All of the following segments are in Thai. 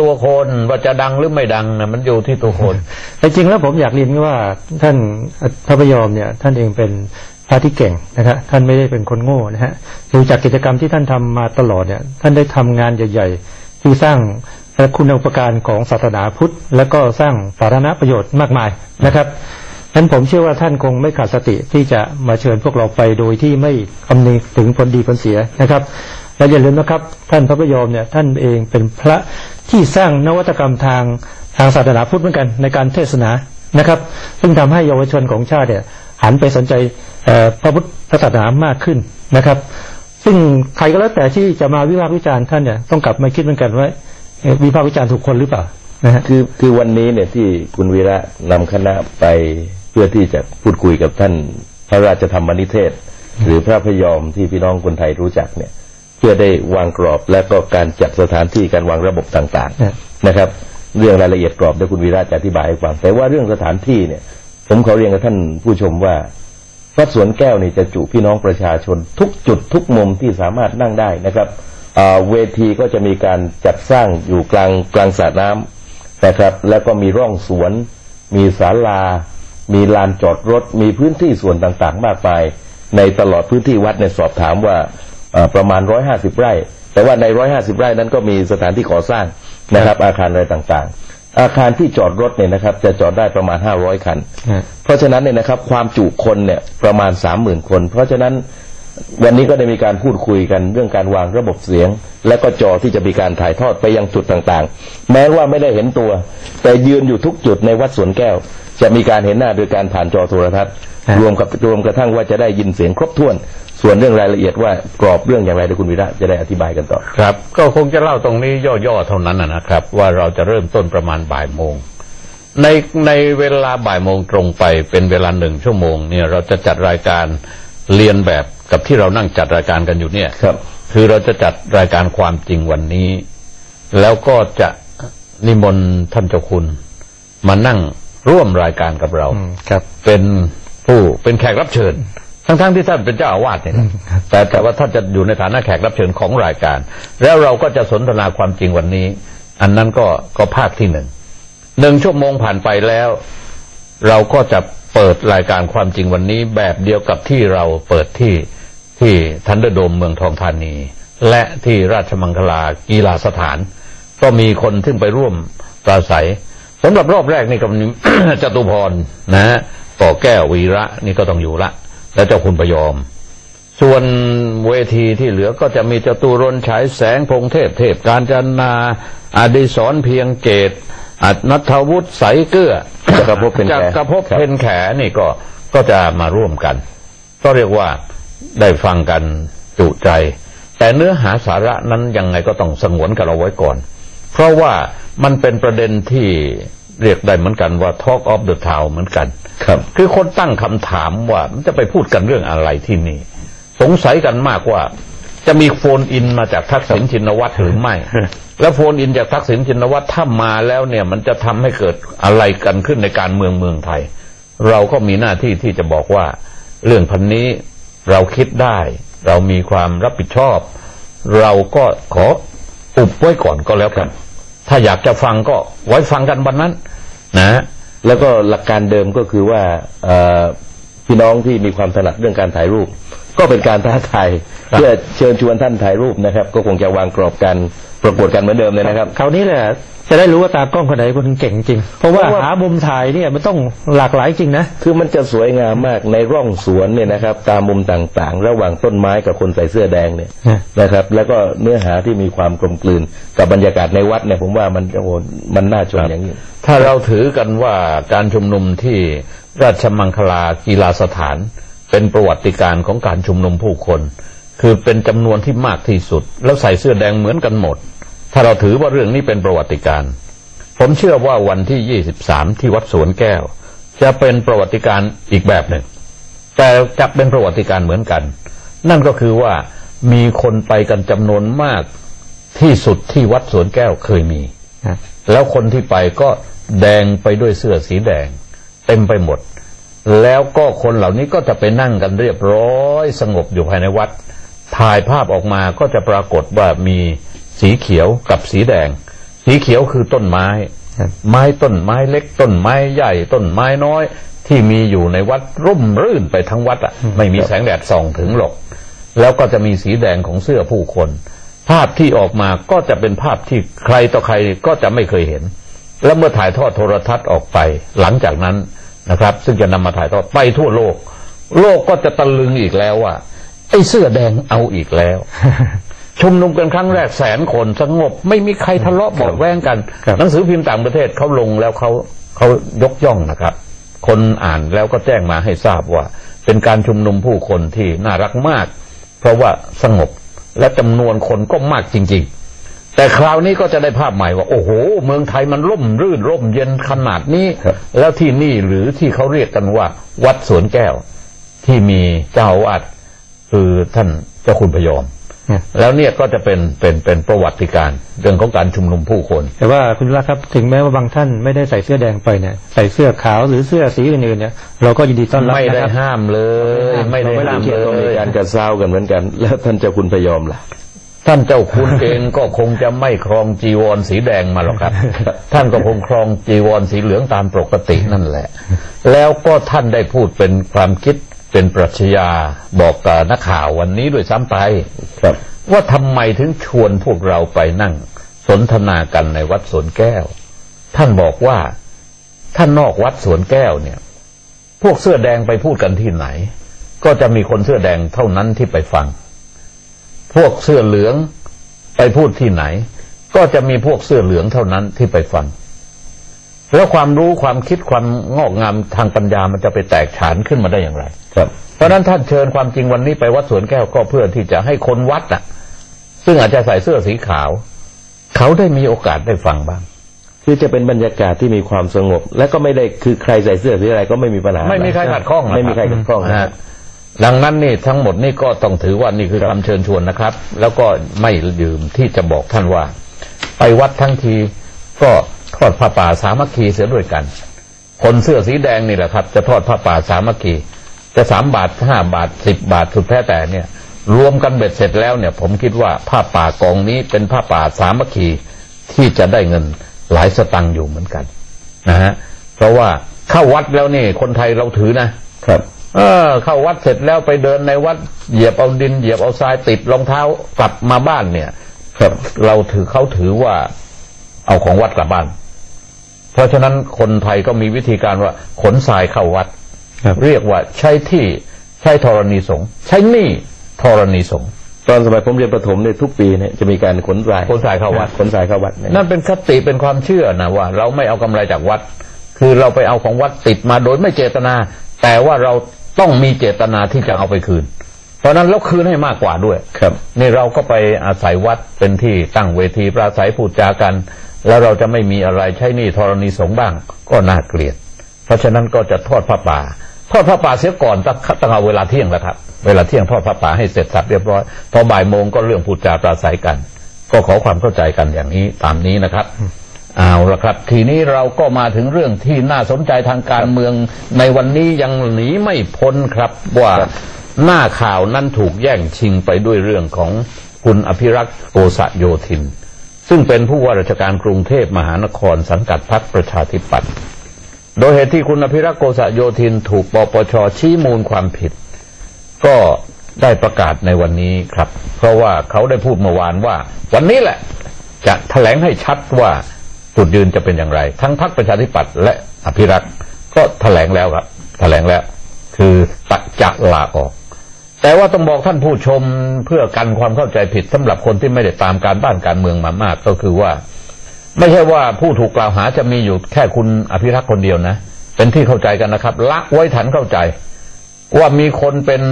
ตัวคนว่าจะดังหรือไม่ดังนะมันอยู่ที่ตัวคนแต่จริงแล้วผมอยากเรียนว่าท่านพระพยอมเนี่ย ท่านเองเป็นพระที่เก่งนะครับท่านไม่ได้เป็นคนโง่นะฮะดูจากกิจกรรมที่ท่านทำมาตลอดเนี่ย ท่านได้ทำงานใหญ่ๆที่สร้างคุณอุปการของศาสนาพุทธ แล้วก็สร้างสาธารณประโยชน์มากมายนะครับฉะนั้นผมเชื่อว่าท่านคงไม่ขาดสติที่จะมาเชิญพวกเราไปโดยที่ไม่คำนึงถึงผลดีผลเสียนะครับและอย่าลืมนะครับ ท่านพระพยอมเนี่ยท่านเองเป็นพระ ที่สร้างนวัตกรรมทางทางศาสนาพุทธเหมือนกันในการเทศนานะครับ ซึ่งทำให้เยาวชนของชาติเนี่ยหันไปสนใจพระพุทธศาสนามากขึ้นนะครับ ซึ่งใครก็แล้วแต่ที่จะมาวิพากษ์วิจารณ์ท่านเนี่ยต้องกลับมาคิดเหมือนกันว่าวิพากษ์วิจารณ์ถูกคนหรือเปล่านะฮะคือคือวันนี้เนี่ยที่คุณวีระนำคณะไปเพื่อที่จะพูดคุยกับท่านพระราชธรรมนิเทศ หรือพระพยอมที่พี่น้องคนไทยรู้จักเนี่ย เพื่อได้วางกรอบและก็การจัดสถานที่การวางระบบต่างครับๆนะครับ เรื่องรายละเอียดกรอบเดี๋ยวคุณวีระจะอธิบายให้ฟัง แต่ว่าเรื่องสถานที่เนี่ย ผมขอเรียนกับท่านผู้ชมว่าวัดสวนแก้วนี่จะจุพี่น้องประชาชนทุกจุดทุกมุมที่สามารถนั่งได้นะครับอ่าเวทีก็จะมีการจัดสร้างอยู่กลางกลางสระน้ำนะครับ แล้วก็มีร่องสวน มีศาลา มีลานจอดรถ มีพื้นที่ส่วนต่างๆ มากมาย ในตลอดพื้นที่วัดในยสอบถามว่าเอ่อ ประมาณ 150 ไร่ แต่ว่าใน 150 ไร่นั้นก็มีสถานที่ก่อสร้างนะครับ อาคารอะไรต่างๆ อาคารที่จอดรถเนี่ยนะครับ จะจอดได้ประมาณ 500 คัน เพราะฉะนั้นเนี่ยนะครับความจุคนเนี่ยประมาณ 30,000 คน เพราะฉะนั้นวันนี้ก็ได้มีการพูดคุยกันเรื่องการวางระบบเสียง และก็จอที่จะมีการถ่ายทอดไปยังจุดต่างๆ แม้ว่าไม่ได้เห็นตัว แต่ยืนอยู่ทุกจุดในวัดสวนแก้ว จะมีการเห็นหน้าโดยการผ่านจอโทรทัศน์ครับรวมกับรวมกระทั่งว่าจะได้ยินเสียงครบถ้วน ส่วนเรื่องรายละเอียดว่ากรอบเรื่องอย่างไรเดี๋ยวคุณวีระจะได้อธิบายกันต่อ ครับ ก็คงจะเล่าตรงนี้ย่อๆเท่านั้นนะนะครับ ว่าเราจะเริ่มต้นประมาณบ่ายโมง ในในเวลาบ่ายโมงตรงไปเป็นเวลาหนึ่งชั่วโมงเนี่ยเราจะจัดรายการเรียนแบบกับที่เรานั่งจัดรายการกันอยู่เนี่ยครับ คือเราจะจัดรายการความจริงวันนี้ แล้วก็จะนิมนต์ท่านเจ้าคุณ มานั่งร่วมรายการกับเราอืมครับ เป็นผู้เป็นแขกรับเชิญ ทั้งๆที่ท่านเป็นเจ้าอาวาสเนี่ยนะแต่แต่ว่าท่านจะอยู่ในฐานะแขกรับเชิญของรายการ แล้วเราก็จะสนทนาความจริงวันนี้ อันนั้นก็ก็ภาคที่หนึ่งหนึ่งชั่วโมงผ่านไปแล้ว เราก็จะเปิดรายการความจริงวันนี้แบบเดียวกับที่เราเปิดที่ที่ทันเดอร์โดมเมืองทองธานี และที่ราชมังคลากีฬาสถาน ก็มีคนซึ่งไปร่วมปราศัยสำหรับรอบแรกนี่ก็มีจตุพรนะฮะก่อแก้ววีระนี่ก็ต้องอยู่ละ แล้วเจ้าคุณประยอม ส่วนเวทีที่เหลือก็จะมีจตุรนต์ฉายแสงพงเทพเทพการจันนาอดิศรเพียงเกตอัตนัทวุฒิใสเกื้อจักรภพเพ็ญแขจักรภพครับเพนแขนี่ก็ก็จะมาร่วมกัน ก็เรียกว่าได้ฟังกันจุใจ แต่เนื้อหาสาระนั้นยังไงก็ต้องสงวนกับเราไว้ก่อน เพราะว่ามันเป็นประเด็นที่เรียกได้เหมือนกันว่า Talk of the Town เหมือนกัน ครับ คือคนตั้งคำถามว่ามันจะไปพูดกันเรื่องอะไรที่นี่ สงสัยกันมากว่า จะมีโฟนอินมาจากทักษิณชินวัตรหรือไม่ แล้วโฟนอินจากทักษิณชินวัตรถ้ามาแล้วเนี่ย มันจะทำให้เกิดอะไรกันขึ้นในการเมืองเมืองไทย เราก็มีหน้าที่ที่จะบอกว่า เรื่องพันนี้เราคิดได้ เรามีความรับผิดชอบ เราก็ขออุบไว้ก่อนก็แล้วกัน ถ้าอยากจะฟังก็ไว้ฟังกันวันนั้น นะ แล้วก็หลักการเดิมก็คือว่าเอ่อพี่น้องที่มีความถนัดเรื่องการถ่ายรูป ก็เป็นการท้าทายครับเพื่อเชิญชวนท่านถ่ายรูปนะครับ ก็คงจะวางกรอบการประกวดกันเหมือนเดิมเลยนะครับคราวนี้แหละ จะได้รู้ว่าตากล้องคนไหนคนเก่งจริงเพราะว่าเพราะว่าหามุมถ่ายเนี่ยมันต้องหลากหลายจริงนะ คือมันจะสวยงามมากในร่องสวนเนี่ยนะครับ ตามมุมต่างๆ ระหว่างต้นไม้กับคนใส่เสื้อแดงเนี่ยฮะนะครับ แล้วก็เนื้อหาที่มีความกลมกลืนกับบรรยากาศในวัดเนี่ยผมว่ามันโอ้โหมันน่าชมอย่างยิ่งถ้าเราถือกันว่าการชุมนุมที่ราชมังคลากีฬาสถาน เป็นประวัติการณ์ของการชุมนุมผู้คน คือเป็นจำนวนที่มากที่สุด แล้วใส่เสื้อแดงเหมือนกันหมด ถ้าเราถือว่าเรื่องนี้เป็นประวัติการ์ผมเชื่อว่าวันที่ 23 ที่วัดสวนแก้ว จะเป็นประวัติการ์อีกแบบหนึ่ง แต่จะเป็นประวัติการ์เหมือนกัน นั่นก็คือว่ามีคนไปกันจำนวนมากที่สุดที่วัดสวนแก้วเคยมี แล้วคนที่ไปก็แดงไปด้วยเสื้อสีแดง เต็มไปหมด แล้วก็คนเหล่านี้ก็จะไปนั่งกันเรียบร้อยสงบอยู่ภายในวัด ถ่ายภาพออกมาก็จะปรากฏว่ามี สีเขียวกับสีแดง สีเขียวคือต้นไม้ครับไม้ต้นไม้เล็กต้นไม้ใหญ่ต้นไม้น้อย ที่มีอยู่ในวัดร่มรื่นไปทั้งวัดอะไม่มีแสงแดดส่องถึงหรอก แล้วก็จะมีสีแดงของเสื้อผู้คน ภาพที่ออกมาก็จะเป็นภาพที่ใครต่อใครก็จะไม่เคยเห็น แล้วเมื่อถ่ายทอดโทรทัศน์ออกไปหลังจากนั้นนะครับ ซึ่งจะนำมาถ่ายทอดไปทั่วโลก โลกก็จะตะลึงอีกแล้วว่าไอ้เสื้อแดงเอาอีกแล้ว ชุมนุมกันครั้งแรกแสนคนสงบ ไม่มีใครทะเลาะเบาะแว้งกันครับหนังสือพิมพ์ต่างประเทศเขาลงแล้วเขาเขายกย่องนะครับ คนอ่านแล้วก็แจ้งมาให้ทราบว่า เป็นการชุมนุมผู้คนที่น่ารักมาก เพราะว่าสงบและจำนวนคนก็มากจริง ๆ แต่คราวนี้ก็จะได้ภาพใหม่ว่า โอ้โห เมืองไทยมันร่มรื่นร่มเย็นขนาดนี้ครับแล้วที่นี่หรือที่เขาเรียกกันว่า วัดสวนแก้วที่มีเจ้าอาวาสคือท่านเจ้าคุณพยอมเนี่ย แล้วเนี่ยก็จะเป็นเป็นเป็นประวัติการณ์เรื่องของการชุมนุมผู้คน แต่ว่าคุณวิระครับถึงแม้ว่าบางท่านไม่ได้ใส่เสื้อแดงไปเนี่ยใส่เสื้อขาวหรือเสื้อสีอื่นๆเนี่ยเราก็ยินดีต้อนรับไม่ได้นะครับห้ามเลย ไม่ได้เราไม่ห้ามเขียนเลก็มียการกระเซ้ากันเหมือนกัน แล้วท่านเจ้าคุณพยอมล่ะท่านเจ้าคุณเองก็คงจะไม่ครองจีวรสีแดงมาหรอกครับ ท่านก็คงครองจีวรสีเหลืองตามปกตินั่นแหละ แล้วก็ท่านได้พูดเป็นความคิด เป็นปรัชญาบอกกับนักข่าววันนี้ด้วยซ้ำไปครับ ว่าทำไมถึงชวนพวกเราไปนั่ง สนทนากันในวัดสวนแก้ว ท่านบอกว่าท่านนอกวัดสวนแก้วเนี่ย พวกเสื้อแดงไปพูดกันที่ไหน ก็จะมีคนเสื้อแดงเท่านั้นที่ไปฟัง พวกเสื้อเหลืองไปพูดที่ไหน ก็จะมีพวกเสื้อเหลืองเท่านั้นที่ไปฟัง แล้วความรู้ความคิดความงอกงามทางปัญญามันจะไปแตกฉานขึ้นมาได้อย่างไร ครับ เพราะฉะนั้นท่านเชิญความจริงวันนี้ไปวัดสวนแก้วก็เพื่อที่จะให้คนวัดน่ะ ซึ่งอาจจะใส่เสื้อสีขาว เขาได้มีโอกาสได้ฟังบ้าง คือจะเป็นบรรยากาศที่มีความสงบ และก็ไม่ได้คือใครใส่เสื้อสีอะไรก็ไม่มีปัญหาไม่มีใครขัดข้องนะไม่มีใครขัดข้องนะนะฮะดังนั้นนี่ทั้งหมดนี่ก็ต้องถือว่านี่คือคำเชิญชวนนะครับ แล้วก็ไม่ลืมที่จะบอกท่านว่า ไปวัดทั้งทีก็ ทอดผ้าป่าสามัคคีเสียด้วยกัน คนเสื้อสีแดงนี่แหละครับ จะทอดผ้าป่าสามัคคีจะสามบาทห้าบาทสิบบาทสุดแท้แต่เนี่ย รวมกันเบ็ดเสร็จแล้วเนี่ย ผมคิดว่าผ้าป่ากองนี้เป็นผ้าป่าสามัคคีที่จะได้เงินหลายสตังค์อยู่เหมือนกันนะฮะเพราะว่าเข้าวัดแล้วนี่คนไทยเราถือนะครับ เออ เข้าวัดเสร็จแล้วไปเดินในวัดเหยียบเอาดินเหยียบเอาทรายติดรองเท้ากลับมาบ้านเนี่ย ครับเราถือเขาถือว่าเอาของวัดกลับบ้านเพ ราะฉะนั้นคนไทยก็มีวิธีการว่าขนทรายเข้าวัดครับเรียกว่าใช้ที่ใช้ธรณีสงฆ์ใช้หนี้ธรณีสงฆ์ตอนสมัยผมเรียนประถมเนี่ยทุกปีเนี่ยจะมีการขนทรายขนทรายเข้าวัดขนทรายเข้าวัดเยนั่นเป็นคติเป็นความเชื่อนะว่า เราไม่เอากำไรจากวัด คือเราไปเอาของวัดติดมาโดยไม่เจตนา แต่ว่าเราต้องมีเจตนาที่จะเอาไปคืน เพราะฉะนั้นแล้วคืนให้มากกว่าด้วยครับนี่เราก็ไปอาศัยวัดเป็นที่ตั้งเวทีปราศัยพูดจากัน แล้วเราจะไม่มีอะไรใช้หนี่ธรณีสงบ้างก็น่าเกลียด เพราะฉะนั้นก็จะทอดผ้าป่า ทอดผ้าป่าเสียก่อนตั้งตั้งเอาเวลาเที่ยงแล้วครับ เวลาเที่ยงทอดผ้าป่าให้เสร็จสับเรียบร้อย พอบ่ายโมงก็เรื่องพูดจาปราศัยกัน ก็ขอความเข้าใจกันอย่างนี้ตามนี้นะครับเอาละครับ ทีนี้เราก็มาถึงเรื่องที่น่าสนใจทางการเมืองในวันนี้ยังหนีไม่พ้นครับว่าหน้าข่าวนั้นถูกแย่งชิงไปด้วยเรื่องของคุณอภิรักษ์โกษโยธิน ซึ่งเป็นผู้ว่าราชการกรุงเทพมหานครสังกัดพรรคประชาธิปัตย์โดยเหตุที่คุณอภิรักษ์โกษโยธินถูกปปชชี้มูลความผิด ก็ได้ประกาศในวันนี้ครับ เพราะว่าเขาได้พูดเมื่อวานว่า วันนี้แหละจะแถลงให้ชัดว่าจุดยืนจะเป็นอย่างไร ทั้งพรรคประชาธิปัตย์และอภิรักษ์ก็แถลงแล้วครับแถลงแล้ว คือตัดจะลาออก แต่ว่าต้องบอกท่านผู้ชมเพื่อกันความเข้าใจผิดสำหรับคนที่ไม่ได้ตามการบ้านการเมืองมามาก ก็คือว่า ไม่ใช่ว่าผู้ถูกกล่าวหาจะมีอยู่แค่คุณอภิรักษ์คนเดียวนะ เป็นที่เข้าใจกันนะครับ ละไว้ฐานเข้าใจ ว่ามีคนเป็น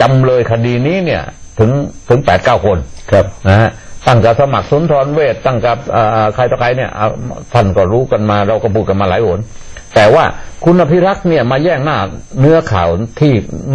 จำเลยคดีนี้เนี่ย ถึงถึงแปดเก้าคนครับนะฮะตั้งกับสมัครสุนทรเวชตั้งกับเอ่อใครต่อใครเนี่ยเอาท่านก็รู้กันมาเราก็พูดกันมาหลายหนแต่ว่าคุณอภิรักษ์เนี่ยมาแย่งหน้าเนื้อข่าวที่เนื้อ